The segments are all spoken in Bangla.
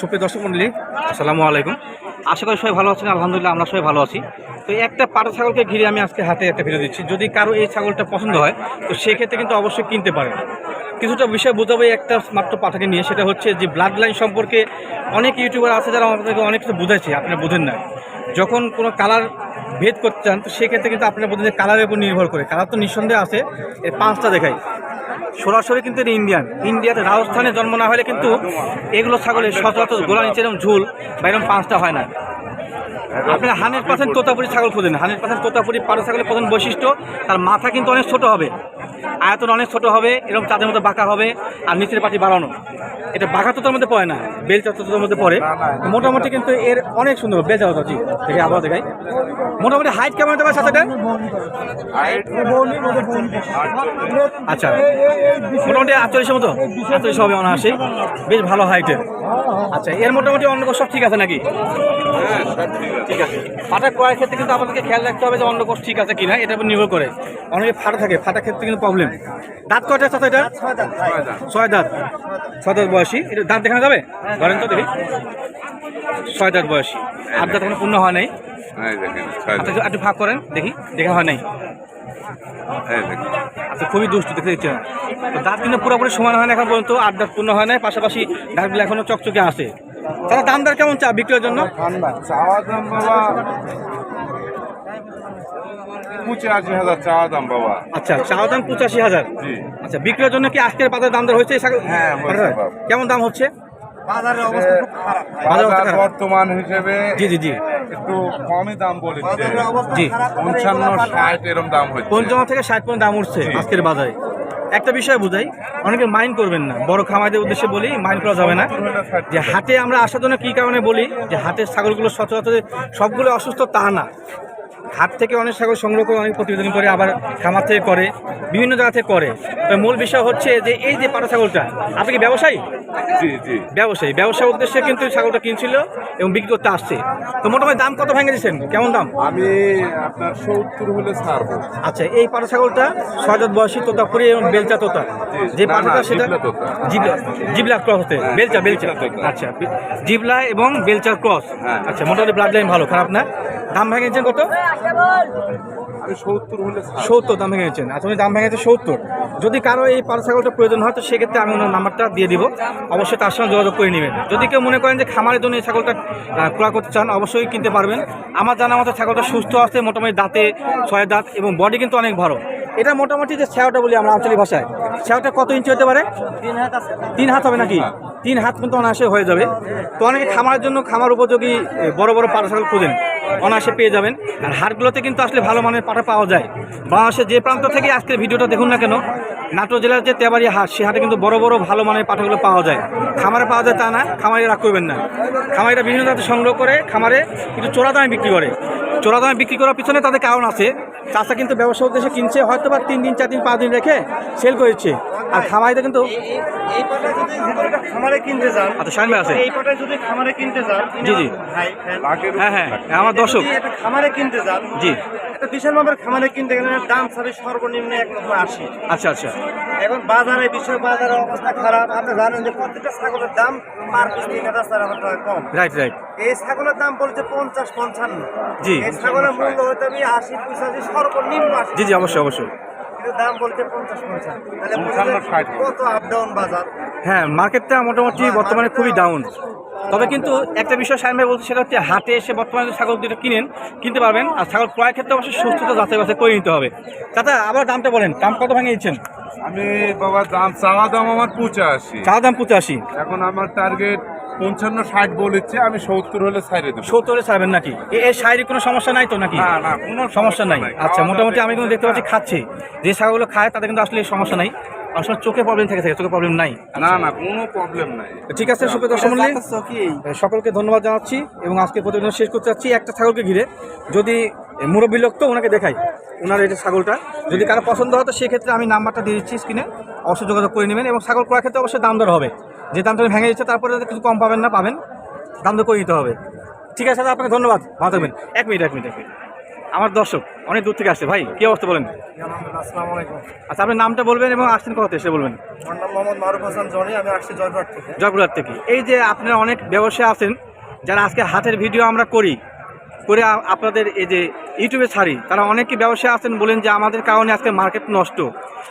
সুপ্রিয় দর্শক মন্ডলী, আসসালামু আলাইকুম। আশা করি সবাই ভালো আছেন, আলহামদুলিল্লাহ আমরা সবাই ভালো আছি। তো একটা পাটা ছাগলকে ঘিরে আমি আজকে হাতে একটা ভিডিও দিচ্ছি। যদি কারও এই ছাগলটা পছন্দ হয়, তো সেক্ষেত্রে কিন্তু অবশ্যই কিনতে পারেন। কিছুটা বিষয় বোঝাবো একটা মাত্র পাঠাকে নিয়ে, সেটা হচ্ছে যে ব্লাড লাইন সম্পর্কে অনেক ইউটিউবার আছে যারা আমাদেরকে অনেক কিছু বুঝাইছে, আপনারা বোঝেন না। যখন কোনো কালার ভেদ করতে চান, তো সেক্ষেত্রে কিন্তু আপনারা যে কালারের উপর নির্ভর করে। কালার তো নিঃসন্দেহে আছে, এর পাঁচটা দেখাই। সরাসরি কিন্তু এটা ইন্ডিয়ান ইন্ডিয়াতে রাজস্থানে জন্ম না হলে কিন্তু এগুলো ছাগলের সচরাচর গোলা নিচে এরকম ঝুল বা এরকম পাঁচটা হয় না। আপনার হান্ড্রেড পার্সেন্ট তোতাপুরি ছাগল খুঁজেন। হান্ড্রেড পার্সেন্ট তোতাপুরি পাড়া ছাগলের প্রধান বৈশিষ্ট্য, তার মাথা কিন্তু অনেক ছোট হবে। আয়তন অনেক ছোট হবে এরকম চাঁদের মধ্যে বাঁকা হবে আর নিচের পাটি বাড়ানো। এটা বাঁকা তোতার মধ্যে পড়ে না বেল তোতার মধ্যে পড়ে। মোটামুটি কিন্তু এর অনেক সুন্দর বেল চাতা জি দেখে আবার দেখাই। মোটামুটি হাইট কেমন হতে পারে সাথে আচ্ছা মোটামুটি আটচল্লিশের মতো আটচল্লিশ হবে অনায়াসে বেশ ভালো হাইটের আচ্ছা এর মোটামুটি অন্য সব ঠিক আছে নাকি? ঠিক আছে। ফাটা করার ক্ষেত্রে কিন্তু আমাদেরকে খেয়াল রাখতে হবে যে অন্য কোষ ঠিক আছে কিনা এটার উপর নির্ভর করে। অনেকে ফাটা থাকে ফাটা ক্ষেত্রে কিন্তু প্রবলেম দাঁত কয়টা আছে এটা? ছয় দাঁত। ছয় দাঁত। বয়সী। এটা দাঁত দেখানো যাবে? ধরেন তো দেখি। ছয় দাঁত বয়সী। আর দাঁত এখন পূর্ণ হয় নাই। এই দেখেন ছয় আচ্ছা একটু ফাঁক করেন দেখি দেখা হয় নাই। আচ্ছা খুবই দুষ্টু দেখতে দিচ্ছে দাঁত কিন্তু পুরোপুরি সমান হয় না এখন পর্যন্ত আট দাঁত পূর্ণ হয় নাই পাশাপাশি দাঁতগুলো এখনও চকচকে আছে। তারা দাম দর কেমন চা বিক্রয়ের জন্য? চাওয়া দাম বাবা পঁচাশি হাজার চাওয়া দাম বাবা। আচ্ছা চাওয়া দাম পঁচাশি হাজার। আচ্ছা বিক্রয়ের জন্য কি আজকের বাজার দাম দর হয়েছে হ্যাঁ। কেমন দাম হচ্ছে? বাজার অবস্থা খারাপ। বর্তমান হিসেবে জি জি জি। একটু কমই দাম বলেছে। জি। পঞ্চান্ন ষাট এরম দাম হচ্ছে। পঞ্চান্ন থেকে ষাট পর্যন্ত দাম উঠছে। আজকের বাজারে। একটা বিষয় বুঝাই অনেকে মাইন্ড করবেন না। বড় খামারদের উদ্দেশ্যে বলি মাইন্ড করা যাবে না। যে হাটে আমরা আসার জন্য কী কারণে বলি যে হাটের ছাগলগুলো সচরাচর সবগুলো অসুস্থ তা না। হাট থেকে অনেক ছাগল সংগ্রহ করে অনেক প্রতিবেদন করে আবার খামার থেকে করে বিভিন্ন জায়গা থেকে করে। তো মূল বিষয় হচ্ছে যে এই যে পাটা ছাগলটা আপনি কি ব্যবসায়ী? জি জি। ব্যবসায়ী। ব্যবসা উদ্দেশ্যে কিন্তু ছাগলটা কিনছিল এবং বিক্রি করতে আসছে। তো মোটামুটি দাম কত ভেঙে দিচ্ছেন কেমন দাম? আমি আপনার সত্তর হলে ছাড়বো। আচ্ছা এই পাটা ছাগলটা ছয় দাঁত বয়সী তোতাপুরি এবং বেলচা তোতা। যে পাটাটা সেটা জিবলা তোতা। জিবলা ক্রস হতে হ্যাঁ, বেলচা বেলচা। আচ্ছা জিবলা এবং বেলচার ক্রস। হ্যাঁ। আচ্ছা মোটামুটি ব্লাড লাইন ভালো খারাপ না? দাম ভেঙেছেন কত? সত্তর দাম ভেঙেছেন আচ্ছা উনি দাম ভেঙেছে সত্তর। যদি কারও এই পাল ছাগলটা প্রয়োজন হয় তো সেক্ষেত্রে আমি ওনার নাম্বারটা দিয়ে দিব। অবশ্যই তার সঙ্গে যোগাযোগ করে নেবেন। যদি কেউ মনে করেন যে খামারের জন্য এই ছাগলটা ক্রয় করতে চান অবশ্যই কিনতে পারবেন। আমার জানা মতো ছাগলটা সুস্থ আছে মোটামুটি দাঁতে ছয় দাঁত এবং বডি কিন্তু অনেক ভালো। এটা মোটামুটি যে ছ্যাওটা বলি আমরা আঞ্চলিক ভাষায়। ছ্যাওটা কত ইঞ্চি হতে পারে? তিন হাত হবে নাকি? তিন হাত কিন্তু অনায়াসে হয়ে যাবে। তো অনেকে খামারের জন্য খামার উপযোগী বড় বড় পাটা ছাগল খোঁজেন। অনায়াসে পেয়ে যাবেন। আর হাটগুলোতে কিন্তু আসলে ভালো মানের পাটা পাওয়া যায়। বাংলাদেশের যে প্রান্ত থেকে আজকের ভিডিওটা দেখুন না কেন নাটোর জেলার যে তেবাড়ি হাট সে হাটে কিন্তু বড় বড় ভালো মানের পাটাগুলো পাওয়া যায়। খামারে পাওয়া যায় তা না খামারে রাগ করবেন না। খামারিরা বিভিন্ন জাতে সংগ্রহ করে খামারে কিন্তু চোরা দামে বিক্রি করে। চোরা দামে বিক্রি করার পিছনে তাদের কারণ আছে। চাষা কিন্তু ব্যবসা উদ্দেশ্যে কিনছে হয়তো বা তিন দিন চার দিন পাঁচ দিন রেখে সেল করেছে। আর খামারিতে কিন্তু খামারে কিনতে যান আচ্ছা আছে। এই পাটা যদি খামারে কিনতে যান জি, জি। হ্যাঁ। হ্যাঁ হ্যাঁ আমার দর্শক। খামারে কিনতে যান জি। একটা বিশাল মাপের খামারে কিনতে গেলে দাম ছাড়ে সর্বনিম্ন এক লক্ষ আশি। আচ্ছা আচ্ছা। এখন বাজারে বিশ্ব বাজারের অবস্থা খারাপ। আপনি জানেন যে প্রত্যেকটা ছাগলের দাম পার পিস তিন হাজার চার হাজার টাকা কম। রাইট রাইট এই ছাগলের দাম বলছে পঞ্চাশ পঞ্চান্ন। জি। এই ছাগলের মূল্য হতে আমি আশি পঁচাশি সর্বনিম্ন আশি জি জি অবশ্যই অবশ্যই। কিন্তু দাম বলছে পঞ্চাশ পঞ্চান্ন। তাহলে। কত আপ ডাউন বাজার। হ্যাঁ মার্কেটটা মোটামুটি বর্তমানে খুবই ডাউন তবে কিন্তু একটা বিষয় সাইন ভাই বলছে সেটা হচ্ছে হাটে এসে বর্তমানে যদি ছাগল দুটো কিনেন কিনতে পারবেন আর ছাগল ক্রয় ক্ষেত্রে অবশ্যই সুস্থতা যাচাই বাছাই করে নিতে হবে। চাচা আবার দামটা বলেন দাম কত ভেঙে দিচ্ছেন আমি বাবা দাম চাওয়া দাম আমার পঁচাশি। চা দাম পঁচাশি। এখন আমার টার্গেট পঞ্চান্ন ষাট বলেছে আমি সত্তর হলে ছাড়ে দেবো। হলে ছাড়বেন নাকি? এর শারীরিক কোনো সমস্যা নাই তো নাকি? না না কোনো সমস্যা নাই। আচ্ছা মোটামুটি আমি কিন্তু দেখতে পাচ্ছি খাচ্ছে। যে ছাগলগুলো খায় তাদের কিন্তু আসলে সমস্যা নাই। আসলে চোখে প্রবলেম থেকে থাকে চোখে প্রবলেম নাই। না না কোনো প্রবলেম নাই। ঠিক আছে সুপ্রিয় দর্শক মণ্ডলী। সকলকে ধন্যবাদ জানাচ্ছি এবং আজকে প্রতিবেদন শেষ করতে যাচ্ছি একটা ছাগলকে ঘিরে। যদি মুরব্বী লোক তো ওনাকে দেখাই ওনার এই যে ছাগলটা। যদি কারও পছন্দ হয় তো সেক্ষেত্রে আমি নাম্বারটা দিয়ে দিচ্ছি স্ক্রিনে অবশ্যই যোগাযোগ করে নেবেন এবং ছাগল ক্রয় ক্ষেত্রে অবশ্যই দাম দর হবে। যে দামটা আমি ভেঙে দিচ্ছে তারপরে যাতে কিছু কম পাবেন না পাবেন। দাম দর করে নিতে হবে। ঠিক আছে দাদা আপনাকে ধন্যবাদ। ভালো থাকবেন। এক মিনিট এক মিনিট এক মিনিট। আমার দর্শক অনেক দূর থেকে আসছে। ভাই কি অবস্থা বলেন? আচ্ছা আপনি নামটা বলবেন এবং আসছেন কথা এসে বলবেন? আমার নাম মোহাম্মদ মারুফ হাসান জনি আমি আসছি জয়পুরহাট থেকে। জয়পুরহাট থেকে। এই যে আপনারা অনেক ব্যবসায়ী আছেন যারা আজকে হাতের ভিডিও আমরা করি করে আপনাদের এই যে ইউটিউবে ছাড়ি তারা অনেকে ব্যবসায়ী আছেন বলেন যে আমাদের কারণে আজকে মার্কেট নষ্ট।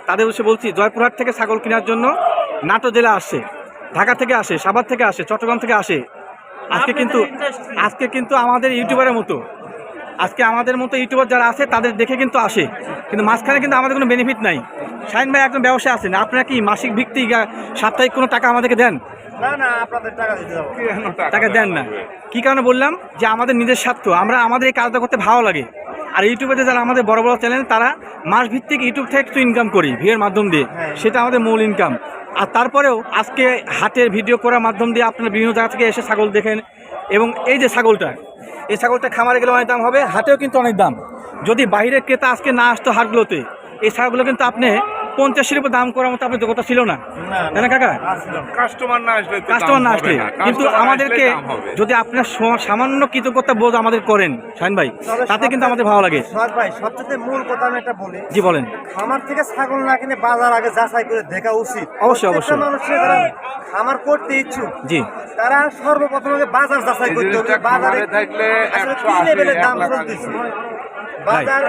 তাদের উদ্দেশ্যে বলছি জয়পুরহাট থেকে ছাগল কেনার জন্য নাটো জেলা আসে ঢাকা থেকে আসে সাভার থেকে আসে চট্টগ্রাম থেকে আসে। আজকে কিন্তু আজকে কিন্তু আমাদের ইউটিউবারের মতো আজকে আমাদের মতো ইউটিউবার যারা আছে তাদের দেখে কিন্তু আসে। কিন্তু মাঝখানে কিন্তু আমাদের কোনো বেনিফিট নাই। শাহিন ভাই একজন ব্যবসায় আছেন আপনারা কি মাসিক ভিত্তিক সাপ্তাহিক কোনো টাকা আমাদেরকে দেন? না না আপনাদের টাকা দিতে যাব। কেন টাকা দেন না। কি কারণে বললাম যে আমাদের নিজের স্বার্থ আমরা আমাদের এই কাজটা করতে ভালো লাগে। আর ইউটিউবে যারা আমাদের বড় বড় চ্যানেল তারা মাস ভিত্তিক ইউটিউব থেকে একটু ইনকাম করি ভিডিওর মাধ্যম দিয়ে। হ্যাঁ। সেটা আমাদের মূল ইনকাম আর তারপরেও আজকে হাটের ভিডিও করার মাধ্যম দিয়ে আপনারা বিভিন্ন জায়গা থেকে এসে ছাগল দেখেন এবং এই যে ছাগলটা, এই ছাগলটা খামারে গেলে অনেক দাম হবে, হাটেও কিন্তু অনেক দাম। যদি বাইরের ক্রেতা আজকে না আসতো হাটগুলোতে, এই ছাগলগুলো কিন্তু আপনি পঞ্চাশের উপর দাম করার মতো আপনার যোগ্যতা ছিল না। তাই না কাকা? কাস্টমার না আসলে কাস্টমার না আসলে। কিন্তু আমাদেরকে। যদি আপনার সামান্য কৃতজ্ঞতা বোধ আমাদের করেন শাহিন ভাই তাতে কিন্তু আমাদের ভালো লাগে। ভাই সবচেয়ে মূল কথা আমি একটা বলি জি বলেন। খামার থেকে ছাগল না কিনে বাজার আগে যাচাই করে দেখা উচিত। অবশ্যই, অবশ্যই। খামার করতে ইচ্ছুক জি। তারা সর্বপ্রথম বাজার যাচাই করতে হবে। বাজারে থাকলে আসলে কি লেভেলের দাম চলতেছে? বাজার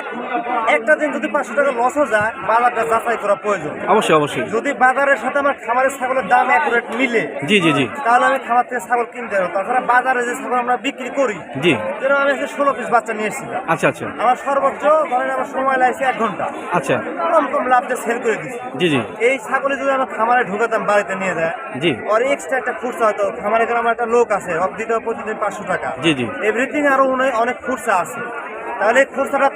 একটা দিন যদি পাঁচশো টাকা লসও যায় বাজারটা যাচাই করা প্রয়োজন। অবশ্যই অবশ্যই। যদি বাজারের সাথে আমার খামারের ছাগলের দাম অ্যাকুরেট মিলে জি জি জি। তাহলে আমি খামার থেকে ছাগল কিনতে পারব তাছাড়া বাজারে যে ছাগল আমরা বিক্রি করি জি। যেরকম আমি আজকে ষোলো পিস বাচ্চা নিয়ে এসেছিলাম আচ্ছা আচ্ছা। আমার সর্বোচ্চ ধরেন আমার সময় লাগছে এক ঘণ্টা। আচ্ছা। কম কম লাভ দিয়ে সেল করে দিচ্ছি জি জি। এই ছাগলে যদি আমার খামারে ঢুকাতাম বাড়িতে নিয়ে যায় জি। আর এক্সট্রা একটা খুরসা হয়তো খামারে গেলে আমার একটা লোক আছে অফ দিতে প্রতিদিন পাঁচশো টাকা। জি জি। এভরিথিং আরও অনেক অনেক খুরসা আছে। তাহলে এই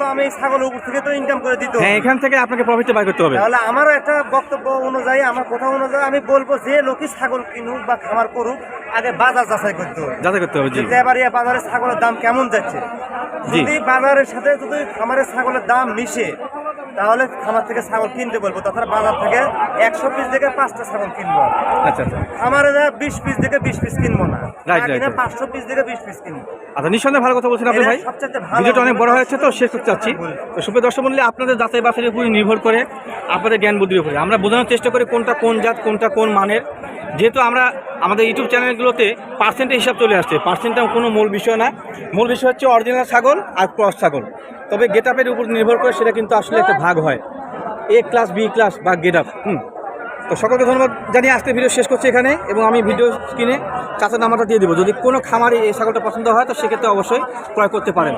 তো আমি ছাগল উপর থেকে তো ইনকাম করে দিত হ্যাঁ এখান থেকে আপনাকে প্রফিট বাই করতে হবে। তাহলে আমারও একটা বক্তব্য অনুযায়ী আমার কথা অনুযায়ী আমি বলব যে লোকই ছাগল কিনুক বা খামার করুক আগে বাজার যাচাই করতে হবে। যাচাই করতে হবে জি। এবারে বাজারে ছাগলের দাম কেমন যাচ্ছে। যদি বাজারের সাথে যদি খামারের ছাগলের দাম মিশে তাহলে খামার থেকে ছাগল কিনতে বলব। তাছাড়া বাজার থেকে একশো পিস থেকে পাঁচটা ছাগল কিনবো। আচ্ছা আচ্ছা। খামারে যা বিশ পিস থেকে বিশ পিস কিনবো না. পাঁচশো পিস থেকে বিশ পিস কিনবো। আচ্ছা নিঃসন্দেহে ভালো কথা বলছেন আপনি ভাই। ভিডিওটা অনেক বড় হয়েছে তো শেষ করতে চাচ্ছি। তো সুপ্রিয় দর্শক আপনাদের যাচাই বাছাইয়ের উপরে নির্ভর করে আপনাদের জ্ঞান বুদ্ধির উপরে। আমরা বোঝানোর চেষ্টা করি কোনটা কোন জাত কোনটা কোন মানের। যেহেতু আমরা আমাদের ইউটিউব চ্যানেলগুলোতে পার্সেন্টের হিসাব চলে আসছে। পার্সেন্টটা কোনো মূল বিষয় না। মূল বিষয় হচ্ছে অরিজিনাল ছাগল আর ক্রস ছাগল। তবে গেট আপের উপর নির্ভর করে সেটা কিন্তু আসলে একটা ভাগ হয়। এ ক্লাস বি ক্লাস বা গেট আপ হুম। তো সকলকে ধন্যবাদ জানিয়ে আজকে ভিডিও শেষ করছি এখানে এবং আমি ভিডিও স্ক্রিনে চাচার নাম্বারটা দিয়ে দেবো। যদি কোনো খামারে এই ছাগলটা পছন্দ হয়, তো সেক্ষেত্রে অবশ্যই ক্রয় করতে পারেন।